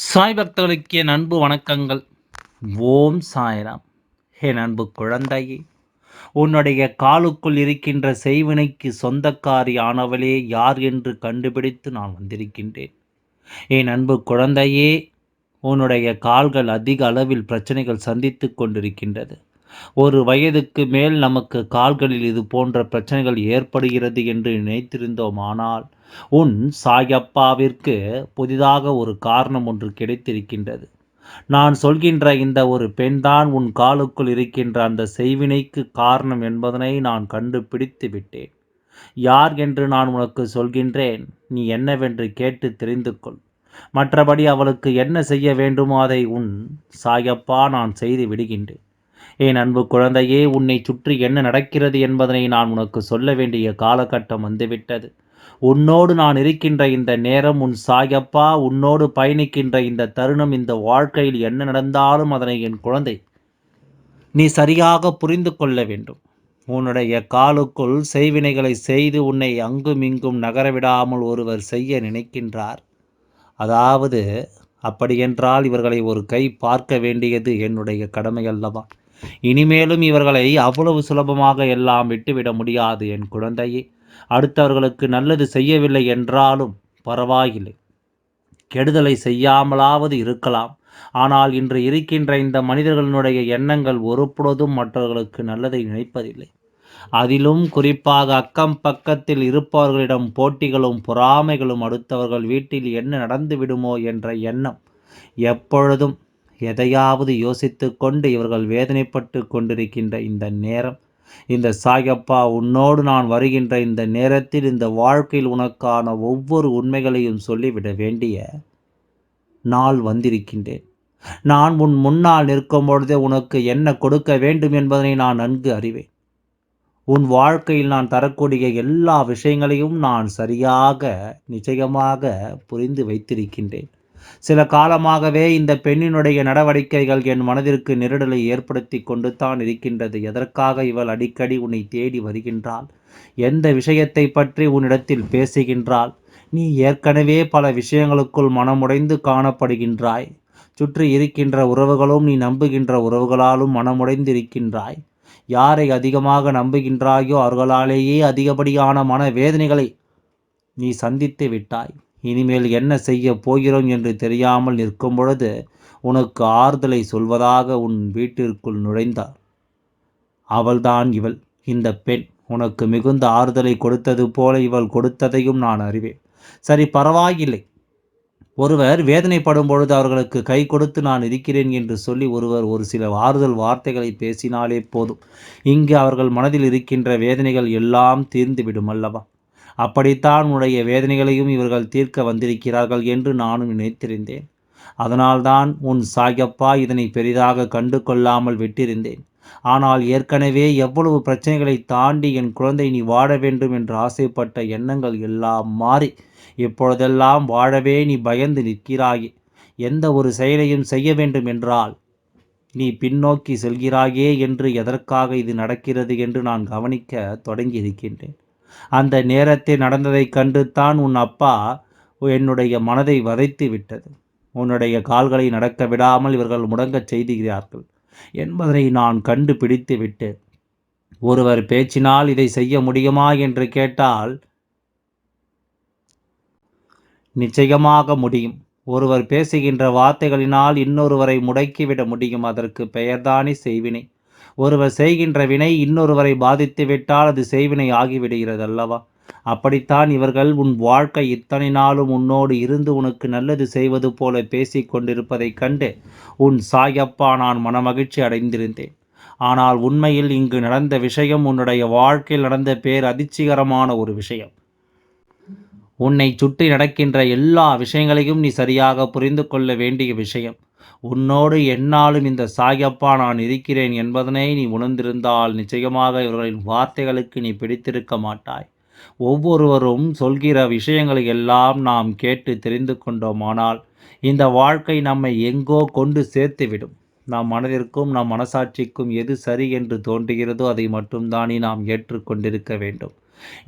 சாய் பக்தர்களுக்கு என் அன்பு வணக்கங்கள். ஓம் சாய்ராம். என் அன்பு குழந்தையே உன்னுடைய காலுக்குள் இருக்கின்ற செய்வினைக்கு சொந்தக்காரி ஆனவளே யார் என்று கண்டுபிடித்து நான் வந்திருக்கின்றேன். என் அன்பு குழந்தையே உன்னுடைய கால்கள் அதிக அளவில் பிரச்சனைகள் சந்தித்து கொண்டிருக்கின்றது. ஒரு வயதுக்கு மேல் நமக்கு கால்களில் இது போன்ற பிரச்சனைகள் ஏற்படுகிறது என்று நினைத்திருந்தோம் ஆனால் உன் சாயப்பாவிற்கு புதிதாக ஒரு காரணம் ஒன்று கிடைத்திருக்கின்றது. நான் சொல்கின்ற இந்த ஒரு பெண்தான் உன் காலுக்குள் இருக்கின்ற அந்த செய்வினைக்கு காரணம் என்பதனை நான் கண்டுபிடித்து விட்டேன். யார் என்று நான் உனக்கு சொல்கின்றேன் நீ என்னவென்று கேட்டு தெரிந்து கொள். மற்றபடி அவளுக்கு என்ன செய்ய வேண்டுமோ அதை உன் சாயப்பா நான் செய்து விடுகின்றேன். என் அன்பு குழந்தையே உன்னை சுற்றி என்ன நடக்கிறது என்பதனை நான் உனக்கு சொல்ல வேண்டிய காலகட்டம் வந்துவிட்டது. உன்னோடு நான் இருக்கின்ற இந்த நேரம் உன் சாயப்பா உன்னோடு பயணிக்கின்ற இந்த தருணம் இந்த வாழ்க்கையில் என்ன நடந்தாலும் அதனை என் குழந்தை நீ சரியாக புரிந்து கொள்ள வேண்டும். உன்னுடைய காலுக்குள் செய்வினைகளை செய்து உன்னை அங்கும் இங்கும் நகரவிடாமல் ஒருவர் செய்ய நினைக்கின்றார். அதாவது அப்படியென்றால் இவர்களை ஒரு கை பார்க்க வேண்டியது என்னுடைய கடமை அல்லவா? இனிமேலும் இவர்களை அவ்வளவு சுலபமாக எல்லாம் விட்டுவிட முடியாது என் குழந்தையே. அடுத்தவர்களுக்கு நல்லது செய்யவில்லை என்றாலும் பரவாயில்லை. கெடுதலை செய்யாமலாவது இருக்கலாம். ஆனால் இன்று இருக்கின்ற இந்த மனிதர்களுடைய எண்ணங்கள் ஒருபொழுதும் மற்றவர்களுக்கு நல்லதை நினைப்பதில்லை. அதிலும் குறிப்பாக அக்கம் பக்கத்தில் இருப்பவர்களிடம் போட்டிகளும் பொறாமைகளும் அடுத்தவர்கள் வீட்டில் என்ன நடந்து விடுமோ என்ற எண்ணம் எப்பொழுதும் எதையாவது யோசித்து கொண்டு இவர்கள் வேதனைப்பட்டு கொண்டிருக்கின்ற இந்த நேரம் இந்த சாயப்பா உன்னோடு நான் வருகின்ற இந்த நேரத்தில் இந்த வாழ்க்கையில் உனக்கான ஒவ்வொரு உண்மைகளையும் சொல்லிவிட வேண்டிய நாள் வந்திருக்கின்றேன். நான் உன் முன்னால் நிற்கும் பொழுதே உனக்கு என்ன கொடுக்க வேண்டும் என்பதனை நான் நன்கு அறிவேன். உன் வாழ்க்கையில் நான் தரக்கூடிய எல்லா விஷயங்களையும் நான் சரியாக நிச்சயமாக புரிந்து வைத்திருக்கின்றேன். சில காலமாகவே இந்த பெண்ணினுடைய நடவடிக்கைகள் என் மனதிற்கு நெருடலை ஏற்படுத்தி கொண்டு தான் இருக்கின்றது. எதற்காக இவள் அடிக்கடி உன்னை தேடி வருகின்றாள்? எந்த விஷயத்தை பற்றி உன்னிடத்தில் பேசுகின்றாள்? நீ ஏற்கனவே பல விஷயங்களுக்குள் மனமுடைந்து காணப்படுகின்றாய். சுற்றி இருக்கின்ற உறவுகளும் நீ நம்புகின்ற உறவுகளாலும் மனமுடைந்திருக்கின்றாய். யாரை அதிகமாக நம்புகின்றாயோ அவர்களாலேயே அதிகப்படியான மன வேதனைகளை நீ சந்தித்து விட்டாய். இனிமேல் என்ன செய்ய போகிறோம் என்று தெரியாமல் நிற்கும் பொழுது உனக்கு ஆறுதலை சொல்வதாக உன் வீட்டிற்குள் நுழைந்தார் அவள்தான் இவள். இந்த பெண் உனக்கு மிகுந்த ஆறுதலை கொடுத்தது போல இவள் கொடுத்ததையும் நான் அறிவேன். சரி பரவாயில்லை. ஒருவர் வேதனைப்படும் பொழுது அவர்களுக்கு கை கொடுத்து நான் இருக்கிறேன் என்று சொல்லி ஒருவர் ஒரு சில ஆறுதல் வார்த்தைகளை பேசினாலே போதும். இங்கு அவர்கள் மனதில் இருக்கின்ற வேதனைகள் எல்லாம் தீர்ந்துவிடும் அல்லவா? அப்படித்தான் உன்னுடைய வேதனைகளையும் இவர்கள் தீர்க்க வந்திருக்கிறார்கள் என்று நானும் நினைத்திருந்தேன். அதனால்தான் உன் சாயப்பா இதனை பெரிதாக கண்டு கொள்ளாமல் விட்டிருந்தேன். ஆனால் ஏற்கனவே எவ்வளவு பிரச்சனைகளை தாண்டி என் குழந்தை நீ வாழ வேண்டும் என்று ஆசைப்பட்ட எண்ணங்கள் எல்லாம் மாறி இப்பொழுதெல்லாம் வாழவே நீ பயந்து நிற்கிறாயே. எந்த ஒரு செயலையும் செய்ய வேண்டும் என்றால் நீ பின்னோக்கி செல்கிறாயே என்று எதற்காக இது நடக்கிறது என்று நான் கவனிக்க தொடங்கி இருக்கின்றேன் அந்த நேரத்தில் நடந்ததைக் கண்டு தான் உன் அப்பா என்னுடைய மனதை வதைத்து விட்டது. உன்னுடைய கால்களை நடக்க விடாமல் இவர்கள் முடங்கச் செய்துகிறார்கள் என்பதனை நான் கண்டுபிடித்து விட்டு ஒருவர் பேச்சினால் இதை செய்ய முடியுமா என்று கேட்டால் நிச்சயமாக முடியும். ஒருவர் பேசுகின்ற வார்த்தைகளினால் இன்னொருவரை முடக்கிவிட முடியும். அதற்கு பெயர்தானே செய்வினை ஒருவர் செய்கின்ற வினை இன்னொருவரை பாதித்து விட்டால் அது செய்வினை ஆகிவிடுகிறது அல்லவா? அப்படித்தான் இவர்கள் உன் வாழ்க்கை இத்தனை நாளும் உன்னோடு இருந்து உனக்கு நல்லது செய்வது போல பேசிக் கொண்டிருப்பதைக் கண்டு உன் சாயப்பா நான் மனமகிழ்ச்சி அடைந்திருந்தேன். ஆனால் உண்மையில் இங்கு நடந்த விஷயம் உன்னுடைய வாழ்க்கையில் நடந்த பேர் அதிர்ச்சிகரமான ஒரு விஷயம். உன்னை சுற்றி நடக்கின்ற எல்லா விஷயங்களையும் நீ சரியாக புரிந்து கொள்ள வேண்டிய விஷயம். உன்னோடு என்னாலும் இந்த சாயப்பா நான் இருக்கிறேன் என்பதனை நீ உணர்ந்திருந்தால் நிச்சயமாக இவர்களின் வார்த்தைகளுக்கு நீ பிடித்திருக்க மாட்டாய். ஒவ்வொருவரும் சொல்கிற விஷயங்களை எல்லாம் நாம் கேட்டு தெரிந்து கொண்டோமானால் இந்த வாழ்க்கை நம்மை எங்கோ கொண்டு சேர்த்துவிடும். நம் மனதிற்கும் நம் மனசாட்சிக்கும் எது சரி என்று தோன்றுகிறதோ அதை மட்டும்தானே நாம் ஏற்றுக்கொண்டிருக்க வேண்டும்.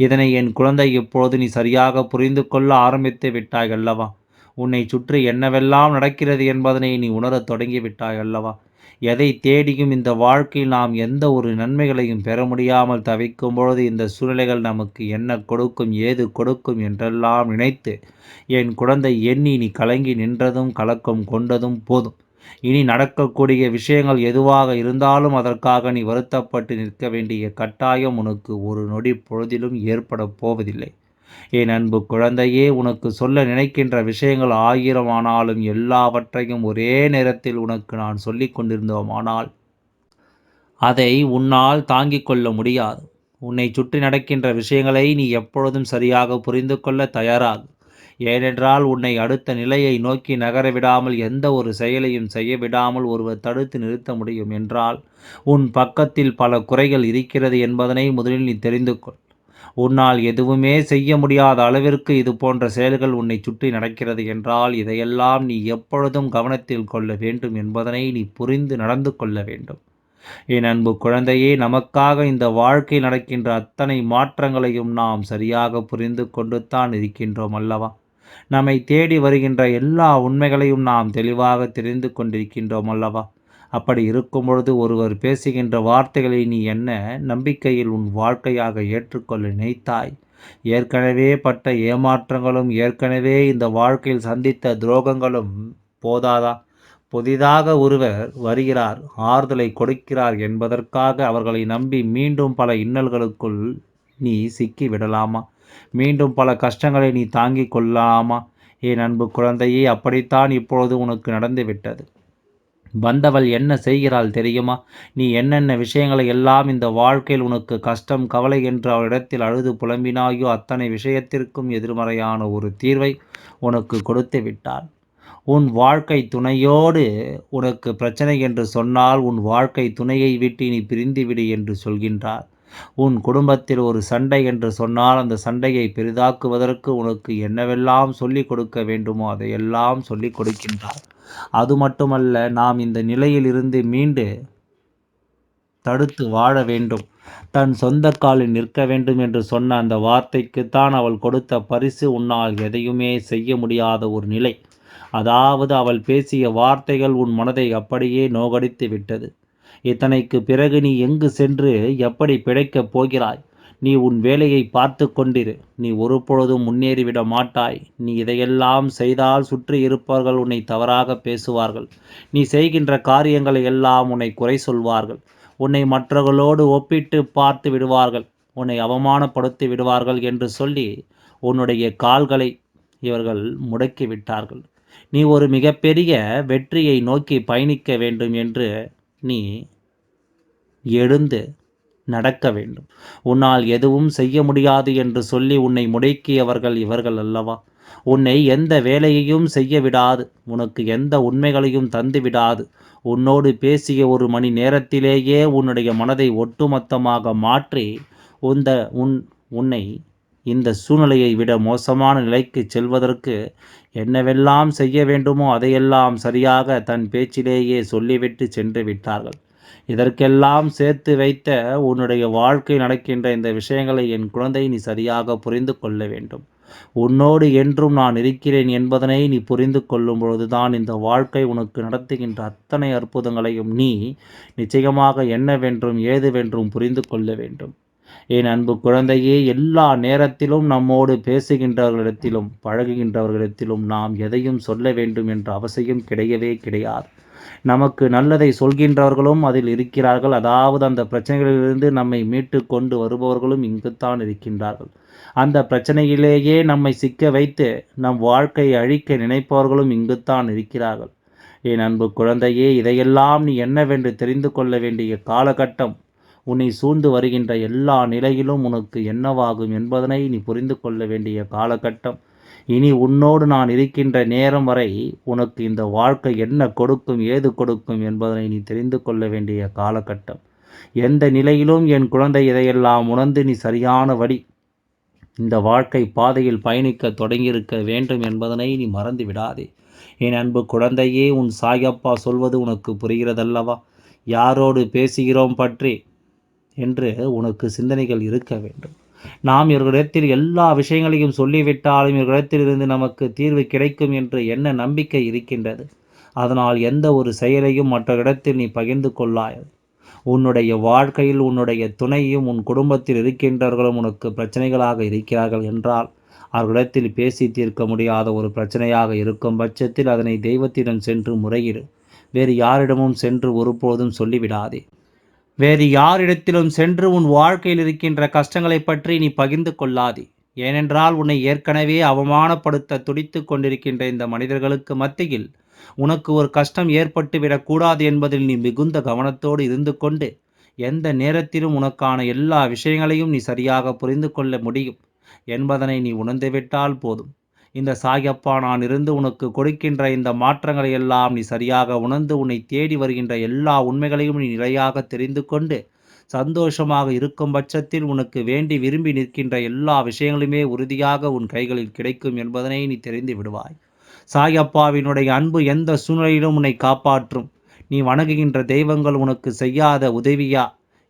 இதனை என் குழந்தை இப்பொழுது நீ சரியாக புரிந்து கொள்ள ஆரம்பித்து விட்டாய் அல்லவா? உன்னை சுற்றி என்னவெல்லாம் நடக்கிறது என்பதனை நீ உணரத் தொடங்கிவிட்டாய் அல்லவா? எதை தேடியும் இந்த வாழ்க்கையில் நாம் எந்த ஒரு நன்மைகளையும் பெற முடியாமல் தவிக்கும் பொழுது இந்த சூழ்நிலைகள் நமக்கு என்ன கொடுக்கும் ஏது கொடுக்கும் என்றெல்லாம் நினைத்து என் குழந்தை எண்ணி நீ கலங்கி நின்றதும் கலக்கம் கொண்டதும் போதும். இனி நடக்கக்கூடிய விஷயங்கள் எதுவாக இருந்தாலும் அதற்காக நீ வருத்தப்பட்டு நிற்க வேண்டிய கட்டாயம் உனக்கு ஒரு நொடி பொழுதிலும் ஏற்பட போவதில்லை. என் அன்பு குழந்தையே உனக்கு சொல்ல நினைக்கின்ற விஷயங்கள் ஆயிரம் ஆனாலும் எல்லாவற்றையும் ஒரே நேரத்தில் உனக்கு நான் சொல்லிக் கொண்டிருந்தோமானால் அதை உன்னால் தாங்கிக் கொள்ள முடியாது. உன்னை சுற்றி நடக்கின்ற விஷயங்களை நீ எப்பொழுதும் சரியாக புரிந்து கொள்ள தயாராகு. ஏனென்றால் உன்னை அடுத்த நிலையை நோக்கி நகர விடாமல் எந்த ஒரு செயலையும் செய்ய விடாமல் ஒருவர் தடுத்து நிறுத்த முடியும். என்றால் உன் பக்கத்தில் பல குறைகள் இருக்கிறது என்பதனை முதலில் நீ தெரிந்து கொள். உன்னால் எதுவுமே செய்ய முடியாத அளவிற்கு இது போன்ற செயல்கள் உன்னை சுற்றி நடக்கிறது என்றால் இதையெல்லாம் நீ எப்பொழுதும் கவனத்தில் கொள்ள வேண்டும் என்பதனை நீ புரிந்து நடந்து கொள்ள வேண்டும். என் அன்பு குழந்தையே நமக்காக இந்த வாழ்க்கை நடக்கின்ற அத்தனை மாற்றங்களையும் நாம் சரியாக புரிந்து கொண்டு தான் இருக்கின்றோம் அல்லவா? நம்மை தேடி வருகின்ற எல்லா உண்மைகளையும் நாம் தெளிவாக தெரிந்து கொண்டிருக்கின்றோம் அல்லவா? அப்படி இருக்கும் பொழுது ஒருவர் பேசுகின்ற வார்த்தைகளை நீ என்ன நம்பிக்கையில் உன் வாழ்க்கையாக ஏற்றுக்கொள்ள நினைத்தாய்? ஏற்கனவே பட்ட ஏமாற்றங்களும் ஏற்கனவே இந்த வாழ்க்கையில் சந்தித்த துரோகங்களும் போதாதா? புதிதாக ஒருவர் வருகிறார் ஆறுதலை கொடுக்கிறார் என்பதற்காக அவர்களை நம்பி மீண்டும் பல இன்னல்களுக்குள் நீ சிக்கி விடலாமா மீண்டும் பல கஷ்டங்களை நீ தாங்கிக் கொள்ளலாமா என் அன்பு குழந்தையே அப்படித்தான் இப்பொழுது உனக்கு நடந்துவிட்டது. வந்தவள் என்ன செய்கிறாள் தெரியுமா? நீ என்னென்ன விஷயங்களை எல்லாம் இந்த வாழ்க்கையில் உனக்கு கஷ்டம் கவலை என்று அவளிடத்தில் அழுது புலம்பினாயோ அத்தனை விஷயத்திற்கும் எதிர்மறையான ஒரு தீர்வை உனக்கு கொடுத்து விட்டாள். உன் வாழ்க்கை துணையோடு உனக்கு பிரச்சனை என்று சொன்னால் உன் வாழ்க்கை துணையை விட்டு நீ பிரிந்துவிடு என்று சொல்கின்றார். உன் குடும்பத்தில் ஒரு சண்டை என்று சொன்னால் அந்த சண்டையை பெரிதாக்குவதற்கு உனக்கு என்னவெல்லாம் சொல்லிக் கொடுக்க வேண்டுமோ அதையெல்லாம் சொல்லிக் கொடுக்கின்றார். அது மட்டுமல்ல நாம் இந்த நிலையிலிருந்து மீண்டு தடுத்து வாழ வேண்டும். தன் சொந்த காலில் நிற்க வேண்டும் என்று சொன்ன அந்த வார்த்தைக்குத்தான் அவள் கொடுத்த பரிசு உன்னால் எதையுமே செய்ய முடியாத ஒரு நிலை. அதாவது அவள் பேசிய வார்த்தைகள் உன் மனதை அப்படியே நோகடித்து விட்டது. இத்தனைக்கு பிறகு நீ எங்கு சென்று எப்படி பிழைக்கப் போகிறாய்? நீ உன் வேலையை பார்த்து கொண்டிரு. நீ ஒருபொழுதும் முன்னேறிவிட மாட்டாய். நீ இதையெல்லாம் செய்தால் சுற்றி இருப்பவர்கள் உன்னை தவறாக பேசுவார்கள். நீ செய்கின்ற காரியங்களை எல்லாம் உன்னை குறை சொல்வார்கள். உன்னை மற்றவர்களோடு ஒப்பிட்டு பார்த்து விடுவார்கள். உன்னை அவமானப்படுத்தி விடுவார்கள் என்று சொல்லி உன்னுடைய கால்களை இவர்கள் முடக்கி விட்டார்கள். நீ ஒரு மிகப்பெரிய வெற்றியை நோக்கி பயணிக்க வேண்டும் என்று நீ எழுந்து நடக்க வேண்டும். உன்னால் எதுவும் செய்ய முடியாது என்று சொல்லி உன்னை முடக்கியவர்கள் இவர்கள் அல்லவா? உன்னை எந்த வேலையையும் செய்ய விடாது. உனக்கு எந்த உண்மைகளையும் தந்து விடாது. உன்னோடு பேசிய ஒரு மணி நேரத்திலேயே உன்னுடைய மனதை ஒட்டுமொத்தமாக மாற்றி உந்த உன் உன்னை இந்த சூழ்நிலையை விட மோசமான நிலைக்கு செல்வதற்கு என்னவெல்லாம் செய்ய வேண்டுமோ அதையெல்லாம் சரியாக தன் பேச்சிலேயே சொல்லிவிட்டு சென்று விட்டார்கள். இதற்கெல்லாம் சேர்த்து வைத்த உன்னுடைய வாழ்க்கை நடக்கின்ற இந்த விஷயங்களை என் குழந்தை நீ சரியாக புரிந்து கொள்ள வேண்டும். உன்னோடு என்றும் நான் இருக்கிறேன் என்பதனை நீ புரிந்து கொள்ளும் பொழுதுதான் இந்த வாழ்க்கை உனக்கு நடத்துகின்ற அத்தனை அற்புதங்களையும் நீ நிச்சயமாக என்னவென்றும் ஏதுவென்றும் புரிந்து கொள்ள வேண்டும். என் அன்பு குழந்தையே எல்லா நேரத்திலும் நம்மோடு பேசுகின்றவர்களிடத்திலும் பழகுகின்றவர்களிடத்திலும் நாம் எதையும் சொல்ல வேண்டும் என்ற அவசியம் கிடையவே கிடையாது. நமக்கு நல்லதை சொல்கின்றவர்களும் அதில் இருக்கிறார்கள். அதாவது அந்த பிரச்சனைகளிலிருந்து நம்மை மீட்டு கொண்டு வருபவர்களும் இங்குத்தான் இருக்கின்றார்கள். அந்த பிரச்சனையிலேயே நம்மை சிக்க வைத்து நம் வாழ்க்கையை அழிக்க நினைப்பவர்களும் இங்குத்தான் இருக்கிறார்கள். என் அன்பு குழந்தையே இதையெல்லாம் நீ என்னவென்று தெரிந்து கொள்ள வேண்டிய காலகட்டம் உன்னை சூழ்ந்து வருகின்ற எல்லா நிலையிலும் உனக்கு என்னவாகும் என்பதனை நீ புரிந்து கொள்ள வேண்டிய காலகட்டம். இனி உன்னோடு நான் இருக்கின்ற நேரம் வரை உனக்கு இந்த வாழ்க்கை என்ன கொடுக்கும் ஏது கொடுக்கும் என்பதனை நீ தெரிந்து கொள்ள வேண்டிய காலகட்டம். எந்த நிலையிலும் என் குழந்தை இதையெல்லாம் உணர்ந்து நீ சரியான வழி இந்த வாழ்க்கை பாதையில் பயணிக்க தொடங்கியிருக்க வேண்டும் என்பதனை நீ மறந்து விடாதே. என் அன்பு குழந்தையே உன் சாயப்பா சொல்வது உனக்கு புரிகிறதல்லவா? யாரோடு பேசுகிறோம் பற்றி? என்று உனக்கு சிந்தனைகள் இருக்க வேண்டும். நாம் இவர்களிடத்தில் எல்லா விஷயங்களையும் சொல்லிவிட்டாலும் இவர்களிடத்திலிருந்து நமக்கு தீர்வு கிடைக்கும் என்று என்ன நம்பிக்கை இருக்கின்றது? அதனால் எந்த ஒரு செயலையும் மற்ற இடத்தில் நீ பகிர்ந்து கொள்ளாய் உன்னுடைய வாழ்க்கையில் உன்னுடைய துணையும் உன் குடும்பத்தில் இருக்கின்றவர்களும் உனக்கு பிரச்சனைகளாக இருக்கிறார்கள் என்றால் அவர்களிடத்தில் பேசி தீர்க்க முடியாத ஒரு பிரச்சனையாக இருக்கும் பட்சத்தில் அதனை தெய்வத்திடம் சென்று முறையிடு. வேறு யாரிடமும் சென்று ஒருபோதும் சொல்லிவிடாதே. வேறு யாரிடத்திலும் சென்று உன் வாழ்க்கையில் இருக்கின்ற கஷ்டங்களை பற்றி நீ பகிர்ந்து கொள்ளாதே. ஏனென்றால் உன்னை ஏற்கனவே அவமானப்படுத்த துடித்து கொண்டிருக்கின்ற இந்த மனிதர்களுக்கு மத்தியில் உனக்கு ஒரு கஷ்டம் ஏற்பட்டு விடக்கூடாது என்பதில் நீ மிகுந்த கவனத்தோடு இருந்து கொண்டு எந்த நேரத்திலும் உனக்கான எல்லா விஷயங்களையும் நீ சரியாக புரிந்து கொள்ள முடியும் என்பதனை நீ உணர்ந்துவிட்டால் போதும். இந்த சாயப்பா நான் இருந்து உனக்கு கொடுக்கின்ற இந்த மாற்றங்களை எல்லாம் நீ சரியாக உணர்ந்து உன்னை தேடி வருகின்ற எல்லா உண்மைகளையும் நீ நிலையாக தெரிந்து கொண்டு சந்தோஷமாக இருக்கும் பட்சத்தில் உனக்கு வேண்டி விரும்பி நிற்கின்ற எல்லா விஷயங்களுமே உறுதியாக உன் கைகளில் கிடைக்கும் என்பதனை நீ தெரிந்து விடுவாய். சாயப்பாவினுடைய அன்பு எந்த சூழ்நிலையிலும் உன்னை காப்பாற்றும். நீ வணங்குகின்ற தெய்வங்கள் உனக்கு செய்யாத உதவியா?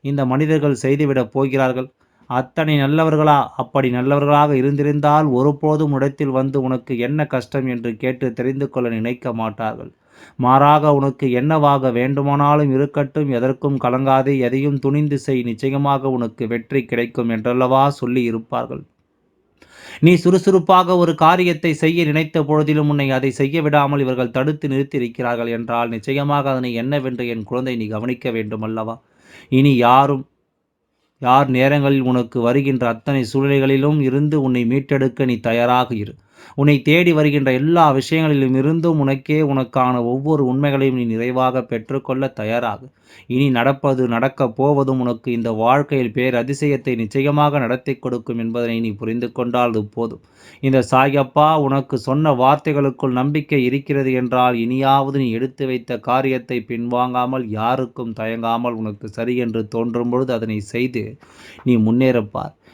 இந்த மனிதர்கள் செய்துவிடப் போகிறார்கள். அத்தனை நல்லவர்களா? அப்படி நல்லவர்களாக இருந்திருந்தால் ஒருபோதும் இடத்தில் வந்து உனக்கு என்ன கஷ்டம் என்று கேட்டு தெரிந்து கொள்ள நினைக்க மாட்டார்கள். மாறாக உனக்கு என்னவாக வேண்டுமானாலும் இருக்கட்டும் எதற்கும் கலங்காதே எதையும் துணிந்து செய் நிச்சயமாக உனக்கு வெற்றி கிடைக்கும் என்றல்லவா சொல்லி இருப்பார்கள். நீ சுறுசுறுப்பாக ஒரு காரியத்தை செய்ய நினைத்த பொழுதிலும் உன்னை அதை செய்ய விடாமல் இவர்கள் தடுத்து நிறுத்தியிருக்கிறார்கள் என்றால் நிச்சயமாக அதனை என்னவென்று என் குழந்தை நீ கவனிக்க வேண்டும் அல்லவா இனி யாரும் யார் நேரங்களில் உனக்கு வருகின்ற அத்தனை சூழ்நிலைகளிலும் இருந்து உன்னை மீட்டெடுக்க நீ தயாராக இரு. உன்னை தேடி வருகின்ற எல்லா விஷயங்களிலும் இருந்தும் உனக்கே உனக்கான ஒவ்வொரு உண்மைகளையும் நீ நிறைவாக பெற்றுக்கொள்ள தயாராகு. இனி நடப்பது நடக்கப் போவதும் உனக்கு இந்த வாழ்க்கையில் பேர் அதிசயத்தை நிச்சயமாக நடத்தி கொடுக்கும் என்பதனை நீ புரிந்து கொண்டால் போதும். இந்த சாயப்பா உனக்கு சொன்ன வார்த்தைகளுக்குள் நம்பிக்கை இருக்கிறது என்றால் இனியாவது நீ எடுத்து வைத்த காரியத்தை பின்வாங்காமல் யாருக்கும் தயங்காமல் உனக்கு சரி என்று தோன்றும் பொழுது அதனை செய்து நீ முன்னேறப்பார்